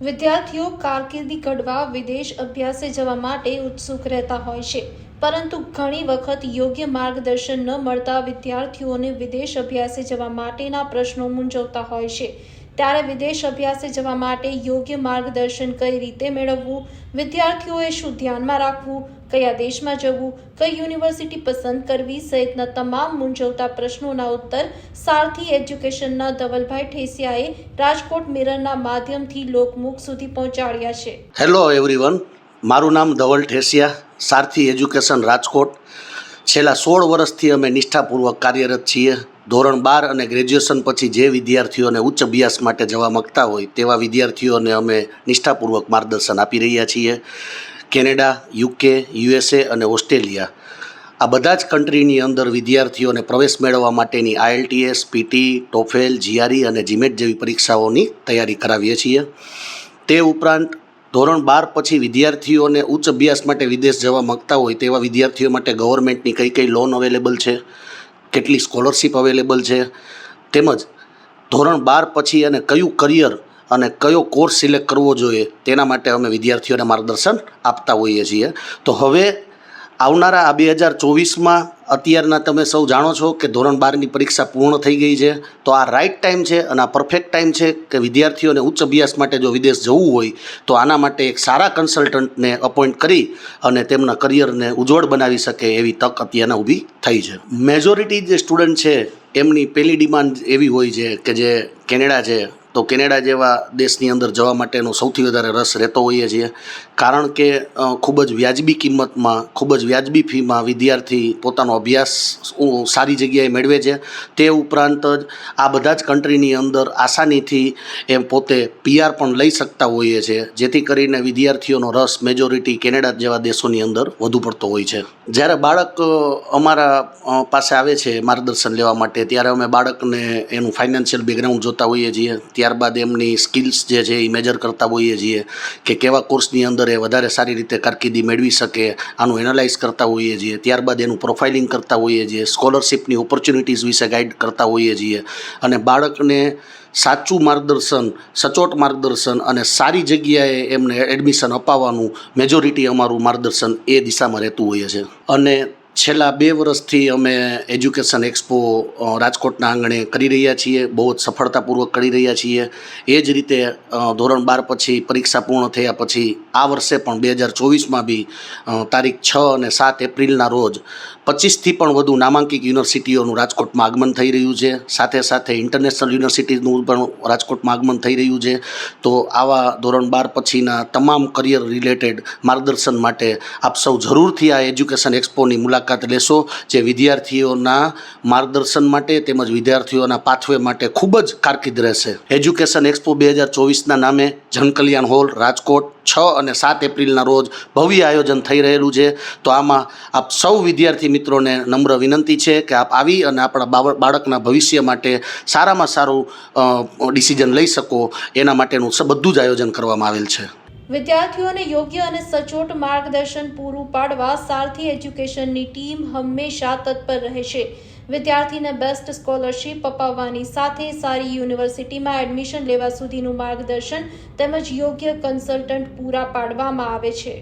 વિદ્યાર્થીઓ કારકિર્દી ઘડવા, વિદેશ અભ્યાસે જવા માટે ઉત્સુક રહેતા હોય છે. પરંતુ ઘણી વખત યોગ્ય માર્ગદર્શન ન મળતા વિદ્યાર્થીઓને વિદેશ અભ્યાસે જવા માટેના પ્રશ્નો મૂંઝવતા હોય છે. ત્યારે વિદેશ અભ્યાસે જવા માટે યોગ્ય માર્ગદર્શન કઈ રીતે મેળવવું, વિદ્યાર્થીઓએ શું ધ્યાનમાં રાખવું, કયા દેશમાં જવું, કઈ યુનિવર્સિટી પસંદ કરવી સહિતના તમામ મૂંઝવતા પ્રશ્નોના ઉત્તર સારથી એજ્યુકેશનના ધવલભાઈ ઠેસિયાએ રાજકોટ મિરરના માધ્યમથી લોકમુખ સુધી પહોંચાડ્યા છે. હેલો એવરીવન મારું નામ ધવલ ઠેસિયા, સારથી એજ્યુકેશન રાજકોટ. છેલ્લા સોળ વર્ષથી અમે નિષ્ઠાપૂર્વક કાર્યરત છીએ. ધોરણ બાર અને ગ્રેજ્યુએશન પછી જે વિદ્યાર્થીઓને ઉચ્ચ અભ્યાસ માટે જવા માગતા હોય તેવા વિદ્યાર્થીઓને અમે નિષ્ઠાપૂર્વક માર્ગદર્શન આપી રહ્યા છીએ. કેનેડા, યુકે, યુએસએ અને ઓસ્ટ્રેલિયા. આ બધા જ કન્ટ્રીની અંદર વિદ્યાર્થીઓને પ્રવેશ મેળવવા માટેની આઈએલટીએસ, પીટી, ટોફેલ, જીઆરઈ અને જીમેટ જેવી પરીક્ષાઓની તૈયારી કરાવીએ છીએ. તે ઉપરાંત ધોરણ બાર પછી વિદ્યાર્થીઓને ઉચ્ચ અભ્યાસ માટે વિદેશ જવા માગતા હોય તેવા વિદ્યાર્થીઓ માટે ગવર્મેન્ટની કઈ કઈ લોન અવેલેબલ છે? કેટલી સ્કોલરશીપ અવેલેબલ છે. તેમજ ધોરણ બાર પછી અને કયું કરિયર અને કયો કોર્સ સિલેક્ટ કરવો જોઈએ તેના માટે અમે વિદ્યાર્થીઓને માર્ગદર્શન આપતા હોઈએ છીએ. તો હવે આવનારા આ બે હજાર ચોવીસમાં અત્યારના તમે સૌ જાણો છો કે ધોરણ બારની પરીક્ષા પૂર્ણ થઈ ગઈ છે. તો આ રાઈટ ટાઈમ છે અને આ પરફેક્ટ ટાઈમ છે કે વિદ્યાર્થીઓને ઉચ્ચ અભ્યાસ માટે જો વિદેશ જવું હોય, તો આના માટે એક સારા કન્સલ્ટન્ટને અપોઇન્ટ કરી અને તેમના કરિયરને ઉજ્જવળ બનાવી શકે એવી તક અત્યારના ઊભી થઈ છે. મેજોરિટી જે સ્ટુડન્ટ છે, એમની પહેલી ડિમાન્ડ એવી હોય છે કે જે કેનેડા છે તો કેનેડા જેવા દેશની અંદર જવા માટેનો સૌથી વધારે રસ રહેતો હોઈએ છીએ કારણ કે ખૂબ જ વ્યાજબી કિંમતમાં, ખૂબ જ વ્યાજબી ફીમાં વિદ્યાર્થી પોતાનો અભ્યાસ સારી જગ્યાએ મેળવે છે. તે ઉપરાંત જ આ બધા જ કન્ટ્રીની અંદર આસાનીથી એમ પોતે પીઆર પણ લઈ શકતા હોઈએ છીએ જેથી કરીને વિદ્યાર્થીઓનો રસ મેજોરિટી કેનેડા જેવા દેશોની અંદર વધુ પડતો હોય છે. જ્યારે બાળક અમારા પાસે આવે છે માર્ગદર્શન લેવા માટે, ત્યારે અમે બાળકને એનું ફાઇનાન્શિયલ બેકગ્રાઉન્ડ જોતા હોઈએ છીએ. ત્યારબાદ એમની સ્કિલ્સ જે છે એ મેજર કરતા હોઈએ છીએ કે કેવા કોર્સની અંદર એ વધારે સારી રીતે કારકિર્દી મેળવી શકે, આનું એનાલાઇઝ કરતા હોઈએ છીએ. ત્યારબાદ એનું પ્રોફાઇલિંગ કરતા હોઈએ છીએ સ્કોલરશિપની ઓપોર્ચ્યુનિટીઝ વિશે ગાઈડ કરતા હોઈએ છીએ. અને બાળકને સાચું માર્ગદર્શન, સચોટ માર્ગદર્શન અને સારી જગ્યાએ એમને એડમિશન અપાવવાનું મેજોરિટી અમારું માર્ગદર્શન એ દિશામાં રહેતું હોઈએ છે. અને છેલ્લા બે વર્ષથી અમે એજ્યુકેશન એક્સપો રાજકોટના આંગણે કરી રહ્યા છીએ. બહુ જ સફળતાપૂર્વક કરી રહ્યા છીએ. એ જ રીતે ધોરણ બાર પછી પરીક્ષા પૂર્ણ થયા પછી આ વર્ષે પણ બે હજાર ચોવીસમાં બી તારીખ છ અને સાત એપ્રિલના રોજ પચીસથી પણ વધુ નામાંકિત યુનિવર્સિટીઓનું રાજકોટમાં આગમન થઈ રહ્યું છે. સાથે સાથે ઇન્ટરનેશનલ યુનિવર્સિટીનું પણ રાજકોટમાં આગમન થઈ રહ્યું છે. તો આવા ધોરણ બાર પછીના તમામ કરિયર રિલેટેડ માર્ગદર્શન માટે આપ સૌ જરૂરથી આ એજ્યુકેશન એક્સપોની મુલાકાત લેશો, જે વિદ્યાર્થીઓના માર્ગદર્શન માટે તેમજ વિદ્યાર્થીઓના પાથવે માટે ખૂબ જ કારકિર્દ રહેશે. એજ્યુકેશન એક્સપો બે હજાર ચોવીસના નામે જનકલ્યાણ હોલ રાજકોટ. છ અને સાત એપ્રિલના રોજ ભવ્ય આયોજન થઈ રહેલું છે. તો આમાં આપ સૌ વિદ્યાર્થી મિત્રોને નમ્ર વિનંતી છે કે આપ આવી અને આપણા બાળકના ભવિષ્ય માટે સારામાં સારું ડિસિઝન લઈ શકો. એના માટેનું બધું જ આયોજન કરવામાં આવેલ છે. વિદ્યાર્થીઓને યોગ્ય અને સચોટ માર્ગદર્શન પૂરું પાડવા સારથી એજ્યુકેશનની ટીમ હંમેશા તત્પર રહેશે. વિદ્યાર્થીને બેસ્ટ સ્કોલરશિપ અપાવવાની સાથે સારી યુનિવર્સિટીમાં એડમિશન લેવા સુધીનું માર્ગદર્શન તેમજ યોગ્ય કન્સલ્ટન્ટ પૂરા પાડવામાં આવે છે.